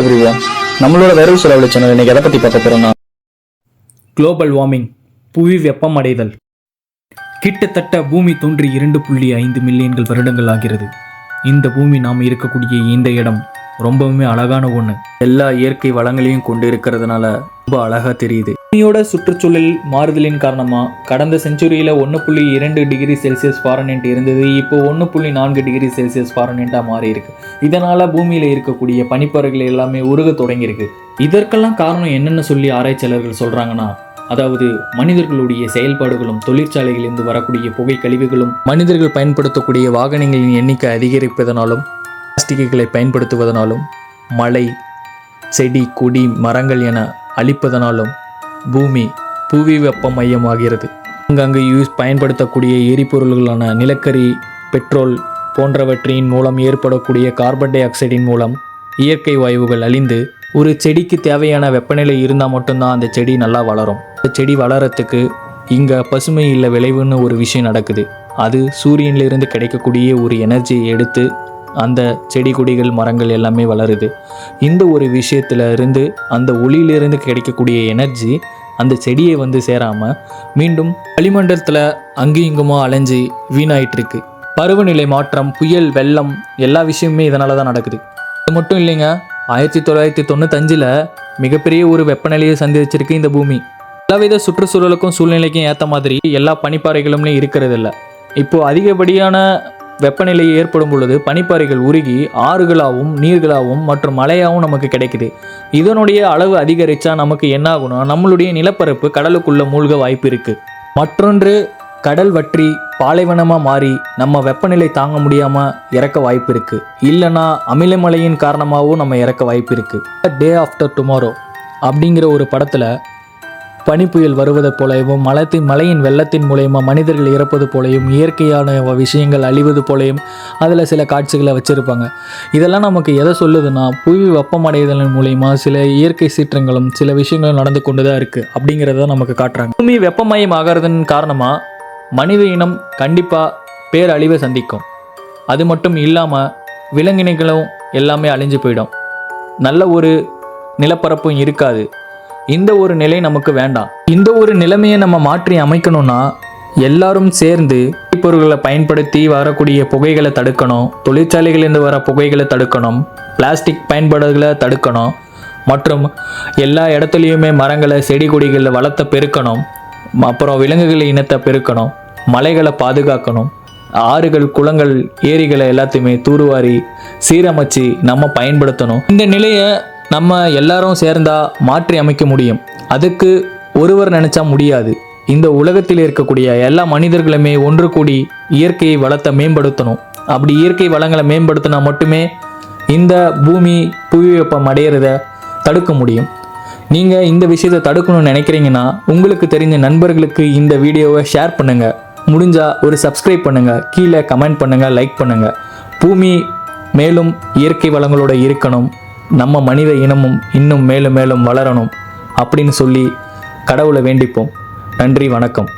Everyone நம்மளோட வரவு செலவு சேனல் இன்னைக்கு எதை பத்தி பார்க்க போறோம்னா குளோபல் வார்மிங் புவி வெப்பமடைதல். கிட்டத்தட்ட பூமி தோன்றி இரண்டு புள்ளி ஐந்து மில்லியன்கள் வருடங்கள் ஆகிறது. இந்த பூமி நாம் இருக்கக்கூடிய இந்த இடம் ரொம்பவுமே அழகான ஒன்று எல்லா இயற்கை வளங்களையும் கொண்டு இருக்கிறதுனால ரொம்ப அழகா தெரியுது. பூமியோட சுற்றுச்சூழல் மாறுதலின் காரணமா கடந்த செஞ்சுரியில ஒன்று புள்ளி இரண்டு டிகிரி செல்சியஸ் ஃபாரனென்ட் இருந்தது இப்போ ஒன்று புள்ளி நான்கு டிகிரி செல்சியஸ் ஃபாரனென்ட்டாக மாறி இருக்கு இதனால பூமியில் இருக்கக்கூடிய பனிப்பறைகள் எல்லாமே உருக தொடங்கியிருக்கு. இதற்கெல்லாம் காரணம் என்னென்னு சொல்லி ஆராய்ச்சியாளர்கள் சொல்றாங்கன்னா அதாவது மனிதர்களுடைய செயல்பாடுகளும் தொழிற்சாலைகளிலிருந்து வரக்கூடிய புகை கழிவுகளும் மனிதர்கள் பயன்படுத்தக்கூடிய வாகனங்களின் எண்ணிக்கை அதிகரிப்பதனாலும் பிளாஸ்டிக்குகளை பயன்படுத்துவதனாலும் மழை செடி கொடி மரங்கள் என அழிப்பதனாலும் பூமி புவி வெப்ப மையமாகிறது. அங்கங்கு யூஸ் பயன்படுத்தக்கூடிய எரிபொருள்களான நிலக்கரி பெட்ரோல் போன்றவற்றின் மூலம் ஏற்படக்கூடிய கார்பன் டை ஆக்சைடின் மூலம் இயற்கை வாயுகள் அழிந்து ஒரு செடிக்கு தேவையான வெப்பநிலை இருந்தால் மட்டும்தான் அந்த செடி நல்லா வளரும். அந்த செடி வளரத்துக்கு இங்கே பசுமை இல்லை விளைவுன்னு ஒரு விஷயம் நடக்குது. அது சூரியனிலிருந்து கிடைக்கக்கூடிய ஒரு எனர்ஜியை எடுத்து அந்த செடி கொடிகள் மரங்கள் எல்லாமே வளருது. இந்த ஒரு விஷயத்துல இருந்து அந்த ஒளியிலிருந்து கிடைக்கக்கூடிய எனர்ஜி அந்த செடியை வந்து சேராமல் மீண்டும் வளிமண்டலத்தில் அங்கேயும் இங்குமா அலைஞ்சு வீணாயிட்டிருக்கு. பருவநிலை மாற்றம் புயல் வெள்ளம் எல்லா விஷயமுமே இதனால தான் நடக்குது. இது மட்டும் இல்லைங்க ஆயிரத்தி தொள்ளாயிரத்தி தொண்ணூத்தஞ்சில் மிகப்பெரிய ஒரு வெப்பநிலையை சந்திச்சிருக்கு இந்த பூமி. எல்லாவித சுற்றுச்சூழலுக்கும் சூழ்நிலைக்கும் ஏற்ற மாதிரி எல்லா பனிப்பாறைகளுமே இருக்கிறது இல்லை இப்போது அதிகப்படியான வெப்பநிலை ஏற்படும் பொழுது பனிப்பாறைகள் உருகி ஆறுகளாகவும் நீர்களாகவும் மற்றும் மழையாகவும் நமக்கு கிடைக்குது. இதனுடைய அளவு அதிகரித்தா நமக்கு என்ன ஆகும்னா நம்மளுடைய நிலப்பரப்பு கடலுக்குள்ளே மூழ்க வாய்ப்பு இருக்குது மற்றொன்று கடல் வற்றி பாலைவனமாக மாறி நம்ம வெப்பநிலை தாங்க முடியாமல் இறக்க வாய்ப்பு இருக்குது இல்லைன்னா அமிலமலையின் காரணமாகவும் நம்ம இறக்க வாய்ப்பு இருக்குது டே ஆஃப்டர் டுமாரோ அப்படிங்கிற ஒரு படத்தில் பனிப்புயல் வருவது போலவும் மலத்தின் மலையின் வெள்ளத்தின் மூலயமா மனிதர்கள் இறப்பது போலையும் இயற்கையான விஷயங்கள் அழிவது போலையும் அதில் சில காட்சிகளை வச்சுருப்பாங்க. இதெல்லாம் நமக்கு எதை சொல்லுதுன்னா புவி வெப்பமடைதலின் மூலயமா சில இயற்கை சீற்றங்களும் சில விஷயங்களும் நடந்து கொண்டு தான் இருக்குது அப்படிங்கிறத நமக்கு காட்டுறாங்க. பூமி வெப்பமயம் ஆகிறதன் காரணமாக மனித இனம் கண்டிப்பாக பேரழிவை சந்திக்கும். அது மட்டும் இல்லாமல் விலங்கினங்களும் எல்லாமே அழிஞ்சு போயிடும். நல்ல ஒரு நிலப்பரப்பும் இருக்காது. இந்த ஒரு நிலை நமக்கு வேண்டாம். இந்த ஒரு நிலைமையை நம்ம மாற்றி அமைக்கணும்னா எல்லாரும் சேர்ந்து பொருட்களை பயன்படுத்தி வரக்கூடிய புகைகளை தடுக்கணும். தொழிற்சாலைகளிலிருந்து வர புகைகளை தடுக்கணும். பிளாஸ்டிக் பயன்பாடுகளை தடுக்கணும். மற்றும் எல்லா இடத்துலையுமே மரங்களை செடி கொடிகளை வளர்த்த பெருக்கணும். அப்புறம் விலங்குகள் இனத்தை பெருக்கணும். மலைகளை பாதுகாக்கணும். ஆறுகள் குளங்கள் ஏரிகளை எல்லாத்தையுமே தூர்வாரி சீரமைச்சு நம்ம பயன்படுத்தணும். இந்த நிலையை நம்ம எல்லாரும் சேர்ந்தா மாற்றி அமைக்க முடியும். அதுக்கு ஒருவர் நினைச்சா முடியாது. இந்த உலகத்தில் இருக்கக்கூடிய எல்லா மனிதர்களுமே ஒன்று கூடி இயற்கையை வளத்தை மேம்படுத்தணும். அப்படி இயற்கை வளங்களை மேம்படுத்தினா மட்டுமே இந்த பூமி புவி வெப்பம் அடையிறத தடுக்க முடியும். நீங்கள் இந்த விஷயத்தை தடுக்கணும்னு நினைக்கிறீங்கன்னா உங்களுக்கு தெரிஞ்ச நண்பர்களுக்கு இந்த வீடியோவை ஷேர் பண்ணுங்கள் முடிஞ்சால் ஒரு சப்ஸ்கிரைப் பண்ணுங்கள் கீழே கமெண்ட் பண்ணுங்கள் லைக் பண்ணுங்கள் பூமி மேலும் இயற்கை வளங்களோட இருக்கணும். நம்ம மனித இனமும் இன்னும் மேலும் மேலும் வளரணும் அப்படின்னு சொல்லி கடவுளை வேண்டிப்போம். நன்றி வணக்கம்.